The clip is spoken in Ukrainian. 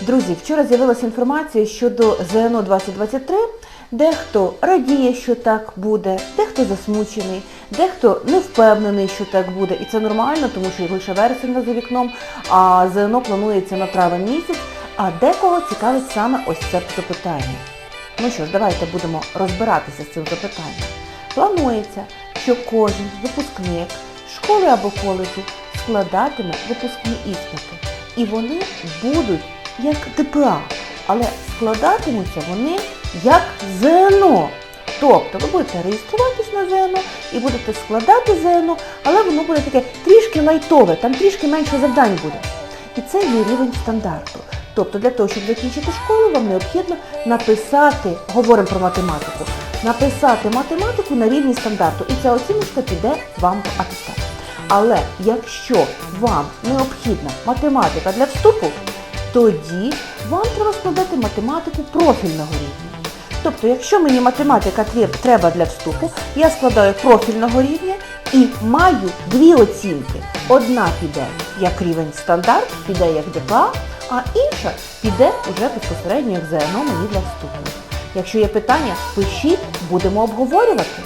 Друзі, вчора з'явилася інформація щодо ЗНО 2023. Дехто радіє, що так буде, дехто засмучений, дехто не впевнений, що так буде. І це нормально, тому що лише вересень за вікном, а ЗНО планується на травень місяць. А декого цікавить саме ось це запитання. Ну що ж, давайте будемо розбиратися з цим запитанням. Планується, що кожен випускник школи або коледжу складатиме випускні іспити. І вони будуть як ТПА, але складатимуться вони як ЗНО. Тобто ви будете реєструватись на ЗНО і будете складати ЗНО, але воно буде таке трішки лайтове, там трішки менше завдань буде. І це є рівень стандарту. Тобто для того, щоб закінчити школу, вам необхідно написати, говоримо про математику, написати математику на рівні стандарту. І ця оціночка піде вам в атестат. Але якщо вам необхідна математика для вступу, тоді вам треба складати математику профільного рівня. Тобто, якщо мені математика треба для вступу, я складаю профільного рівня і маю дві оцінки. Одна піде як рівень стандарт, піде як ДПА, а інша піде вже безпосередньо як ЗНО мені для вступу. Якщо є питання, пишіть, будемо обговорювати.